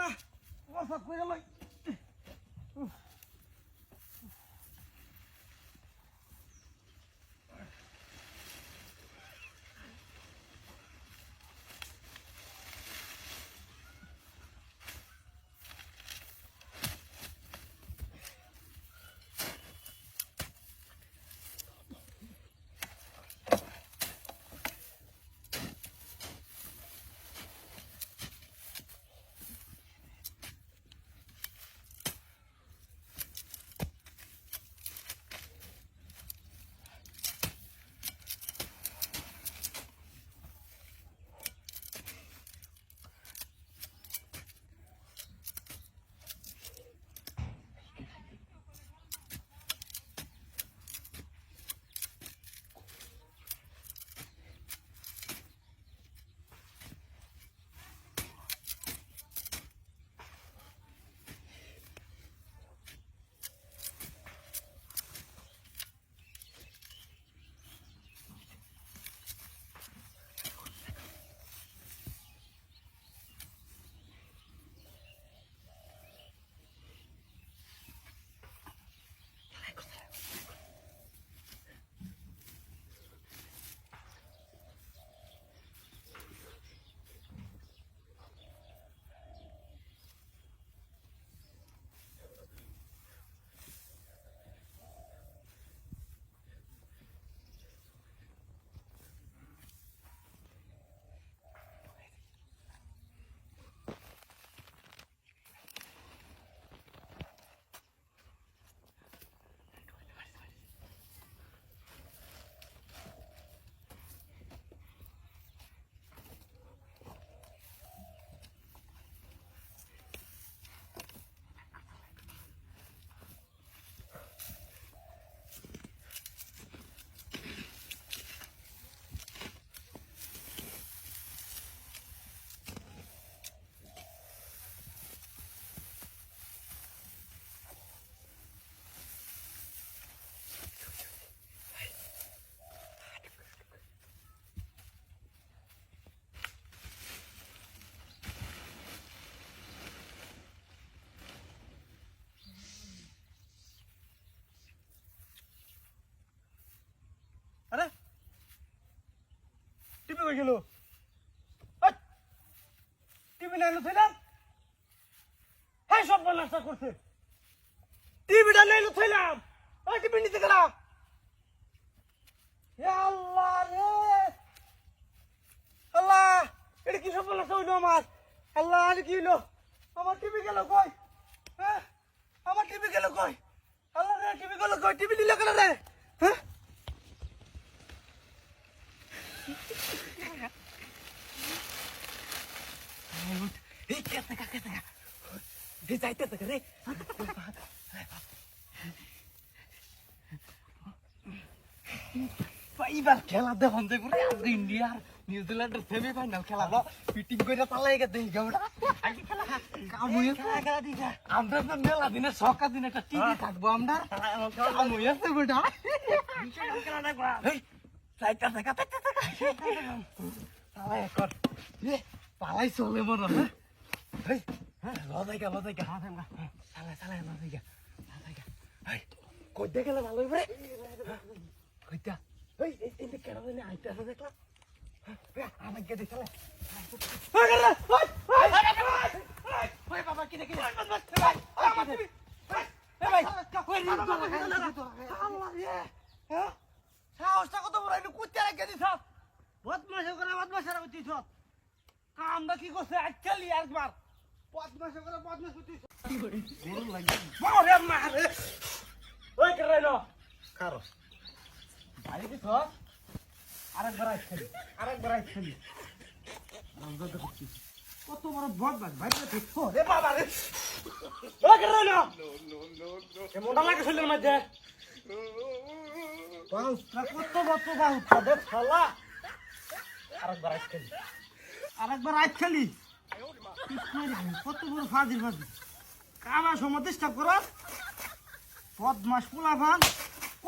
না। প্রসাব করে লই কই গেল টিপি না এলো থইলাম? হ্যাঁ সব নাস্তা করছে। টিভিটা নাই এলো থইলাম? ওই টিপি নিতে গেলাম। আল্লাহ রে। আল্লাহ, এটা কি সব নাস্তা হইল আমার? আল্লাহ, আর কি হইল? আমার টিভি গেল কই? হ্যাঁ? আমার টিভি গেল কই? আল্লাহ রে, টিভি গেল কই? টিভি নিল কেন রে? হ্যাঁ? এই কে টাকা কে টাকা এই যাইতে টাকা রে এইবার খেলা দেখুন যে পুরো আজকে ইন্ডিয়ার নিউজিল্যান্ডের সেমি ফাইনাল খেলা হলো পিটিং করে পালাই গে দেই গাউড়া আগে খেলা কামুয়ে খেলা খেলা দিগা আমরা তো মেলা দিনে সকা দিনে একটা টিভি থাকব আমরা কামুয়ে আছে বেটা খেলা দেখবা এই যাইতে টাকা যাইতে টাকা পালাই কর পালাই চলে মনে হয় এই হ্যাঁ লজাইগা লজাইগা চালাই চালাই লজাইগা লজাইগা এই কই দেখলে ভালো হইবে কইতা এই এই কেন জানি আইতে আছে দেখলা আমার কে দেখলে বাবা কি দেখি সাহসটা কত বড় কুত্তে রেখে দিছ বদমাশে করে বদমাশের দিছ কামটা কি করছে? আজকাল একবার। বদমাশে করে বদমাশ দিছ মারে মারে। ওই করে না কারও? বাড়ি দিছ আরেকবার আইস খালি আরেকবার আইস খালি। কত বড় বদমাশ ভাই রে বাবা রে। ওই করে না মোটা লাগে শরীরের মধ্যে? বাউসটা কত বড় বাউসটা দেখ শালা। আরেকবার আইস খালি আরেকবার আইস খালি। কত বড় ফাজিল ফাজিল। কামা সময় ডিস্টার্ব কর। বদমাস পোলা ফান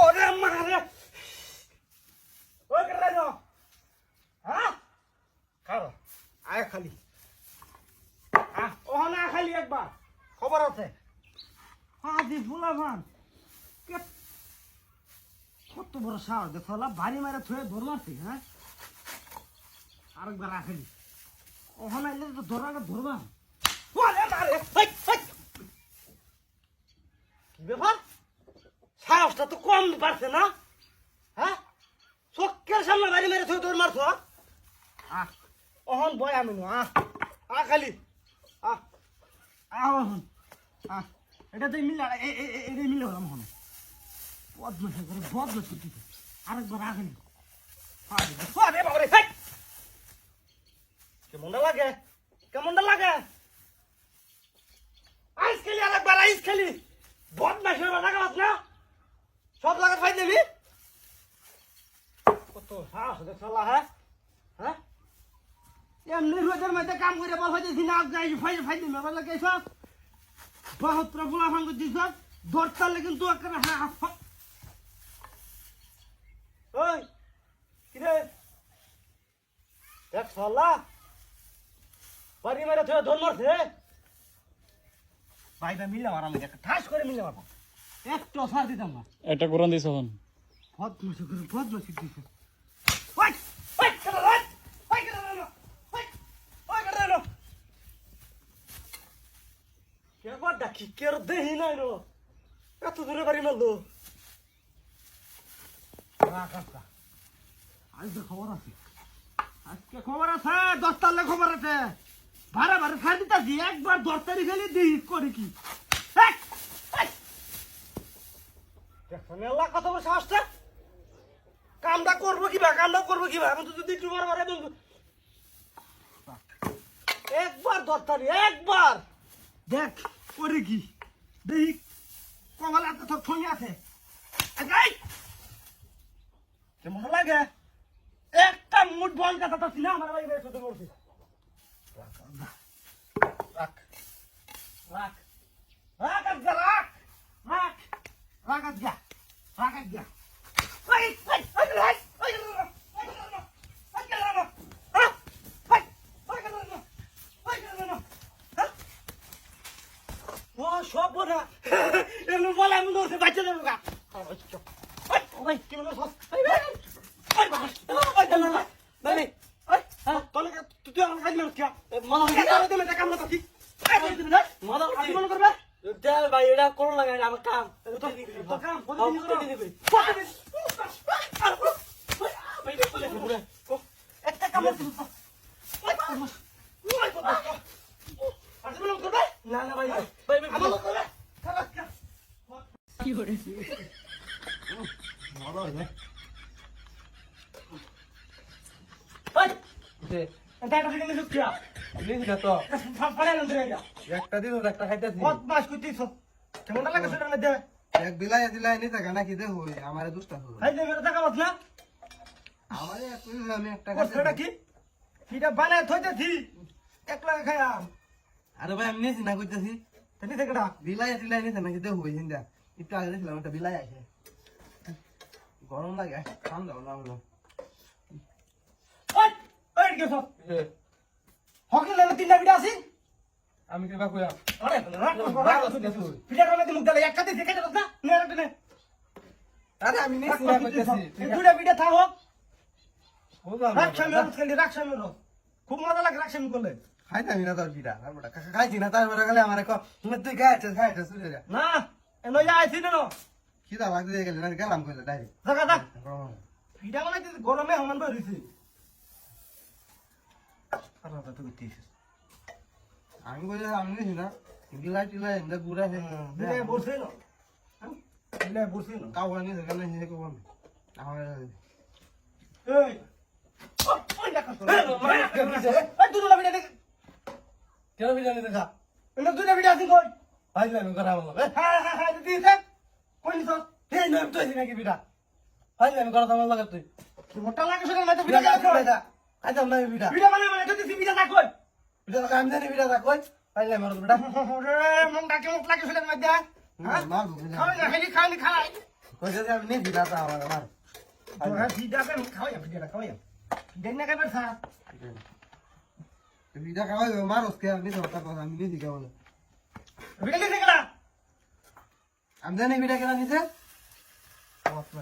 ওরে মারে। হ্যাঁ? আয় খালি। আহ ও না খালি একবার। খবর আছে। আজি ফুলা ভান কত বড় সাহস দেখো বাড়ি মারে থয়ে ধর মারছি হ্যাঁ? আরেকবার রাখেনি ওখানে আইলে তো ধরা ধরবা। ওরে মারে। হেই, হেই। কি ব্যাপার? সাহসটা তো কম পারছে না? হ্যাঁ? চোখের সামনে বাড়ি মেরে মারছো আহ। অহন বয় আমি নো আহ। আহ খালি। আহ। আহ অহন। আহ। এটা তো মিলে এটা মিলে হলাম করে আরেকবার আরে বাবারে হেই। কেমনটা লাগে? কেমনটা লাগে? আইস খেলি আরেকবার আইস খেলি। বদমাশি করে লাগাবাস না? সব লাগাত ফাই দেবি? কত সাহস দেখছলা হ্যাঁ? হ্যাঁ? এমনি রোদের মধ্যে কাম করে বল হইতেছি না যাই ফাই ফাই দিন মেলা লাগে সব বাহত্র ফুলা ভাঙ্গ দিছ দরতালে কিন্তু একটা হ্যাঁ ওই, কিরে? দেখ সল্লা বাড়ি মেরে তুই ধর মারছে ভাইটা মিলে আমার আমি একটা ঠাস করে মিলে মারবো একটু অসার দিতাম না। একটা কোরআন দিস এখন। বদমাশি করে বদমাশি দিছে। ওই ওই কেন ওই ওই কেন রে? ওই ওই কেন রে? কে বাডা কের দেহি নাই নো এত দূরে বাড়ি মারলো আজকে খবর আছে। আজকে খবর আছে দশ তারিখে খবর আছে। ভাড়া ভাড়া ছাড় দিতাছি, একবার দশ তারিখ হলে দিই, করে কি? আল্লাহ কত বড় সাহসটা কামটা করব কিবা, কামটা করব কিবা, আমি তো যদি একবার দরকারি একবার। দেখ, করে কি? দেখি কমাল এত সব ঠঙে আছে! কেমন লাগে? একটা মুঠ বল কথা তো সিনা আমার বাড়ি বের করতে বলছি। রাখ রাখ রাখ আজকে রাখ রাখ রাখ আজকে রাখ আজকে সব না এমন বলে আমি বাচ্চা দেবো গা কি বলো সব ওই ওই ওই বাবা ওই দেন না বাবি ওই তোলে তুই তুই আমার কাজ মারছ কি মামা কি করে তুমি কাম না করছি এই বলি তুমি না মামা আজ মনে করবে দেখ ভাই এটা করো লাগা আমার কাম তো কাম হ্যাঁ, দিবি একটা কাম মনে না না ভাই ভাই ভাই আমার করবে খারাপ কাজ ওই এটা থেকে নিয়ে কি একটা দিন একটা খাইতেছি। বদমাশ করছিস কেমন লাগে সেটার মধ্যে এক বিলাই দিলাই নি থাকা নাকি? দে হই আমারে দুষ্টা হই দে মেরে টাকা বাস না? আমারে তুই আমি একটা সেটা কি সেটা বানায় থইতেছি। একলা খায়া আরে ভাই আমি নিছি না কইতাছি? তেনি থেকেটা বিলাই দিলাই নি নাকি? দে হই হিন্দা একটু আগে দেখলাম একটা বিলাই আছে। গরম লাগে ঠান্ডা না হলো। ওই হকি লাগে তিনটা বিটা আছে? আমি কিবা কইয়া আরে রাখ রাখ বিটা করে মুখ দালে একটা দিয়ে কেটে না নে নে। আরে আমি নিছি না কইতাছি দুটা বিটা থাকো বুঝলাম রাখ সামনে খেলি রাখ সামনে খুব মজা লাগে রাখ সামনে করলে। খাইতাম না তোর বিটা তারপরে খাইছি না তারপরে গেলে আমারে ক তুই খাইছিস খাইছিস শুনে যা। না যা আইছি না। খিদা লাগতে দিয়ে গেলে না গেলাম কইলে ডাইরেক্ট। জায়গা দা ভিটা মানে গরমে হমান ধরিছি দাদা তুমি তিস আমি কইলে আমি না বিলাই টিলাই এনে গুড়া হে বিলে বসে না বিলে বসে না কাউয়া নিছে কেন হে কব আমার এই ওই দেখা তো এই দুটো বিটা দেখ। কেন বিলাই নিছে খা এনে দুটো বিটা আছে কই? ভাই আমি করা বলো হ্যাঁ? হ্যাঁ হ্যাঁ দিছে কই নিছ? এই নয় তুই নাকি বিটা ভাই আমি করা তোমার লাগে তুই। কি মোটা লাগে সেটা না তো বিটা বিটা কই না বিটা বিটা মানে মানে যদি বিটা না কই? বিটা আমি জানি বিটা কই? আমি বিটা। লাগে মধ্যে হ্যাঁ? মার খাওয়া না খালি খালি খাই কইছে আমি নি বিটা তা আমার আমার। তোরা ভিডা কে খাওয়া ভিডা খাওয়া দেন না কেবার থা। বিটা মার আমি তো কথা আমি নি দিকে বলে ভিডিও দেখে গেলা আমি জানি বিটা কেনা নিছে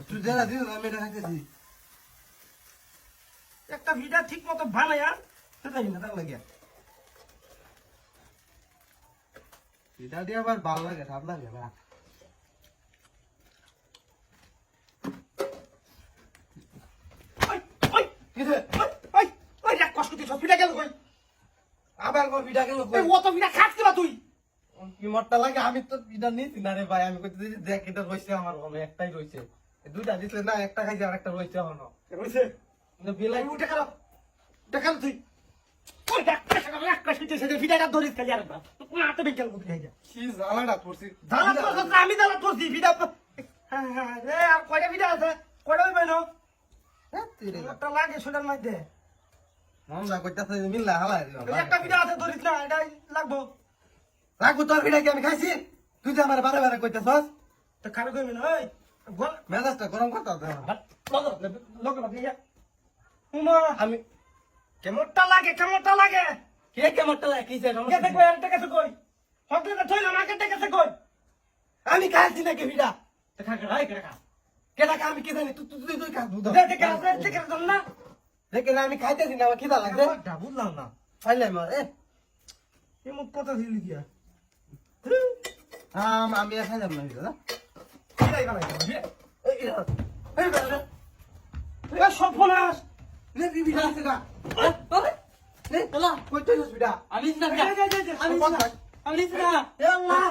তুই যারা দিস আমি এটা খাইতেছি একটা ভিডিও ঠিক মতো বানায়া সেটাই না তার লাগিয়া। বিটা দিয়ে আবার ভালো লাগে ঠাপ লাগে না। ভিডিও ভিডিও লাগে? আমি তো বিটা নিছি না রে ভাই আমি দেখ এটা রইছে আমার একটাই এই দুইটা দিছিলে না একটা খাইছে আর একটা এখনও। কইছে কিন্তু বিলাই উঠে গেল দেখা তুই খালি আমি দালা করছি ভিডিও হ্যাঁ হ্যাঁ আর কয়টা ভিডিও আছে কয়টা হইবে না হ্যাঁ, একটা লাগে সেটার মধ্যে মনটা কইতাছে মিল্লা দিও একটা ভিডিও আছে ধরিস না লাগবো রাখব তোর বিটা কি আমি খাইছি তুই যে আমার বারে বারে কইতাছস তো খাবে কইবে না ওই মেজাজটা গরম করতে হবে লগো ইয়া উমা আমি কেমনটা লাগে কেমনটা লাগে কে কেমনটা লাগে কি কিসে কেটে কই আর টেকে কই হকলে থইলা না কেটে কেটে কই আমি খাইছি নাকি বিটা তো খা খা রাই খা কেটা আমি কি জানি তুই তুই তুই দুধ দে দেখে আছে দেখে আছে না দেখে না আমি খাইতেছি না আমার খিদা এটা বুঝলাম না ফাইলে মার এ এই মুখ কথা দিলি গিয়া আম আমি আর খাইলাম না বিটা কিরাই বানাই এই এই এই বিটা এ সর্বনাশ রে বিটা আছে না রে তোলা কইতেছিস বিটা আমি না যা যা যা যা আমি বল আমি না এ আল্লাহ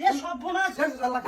এ সর্বনাশ বলেছে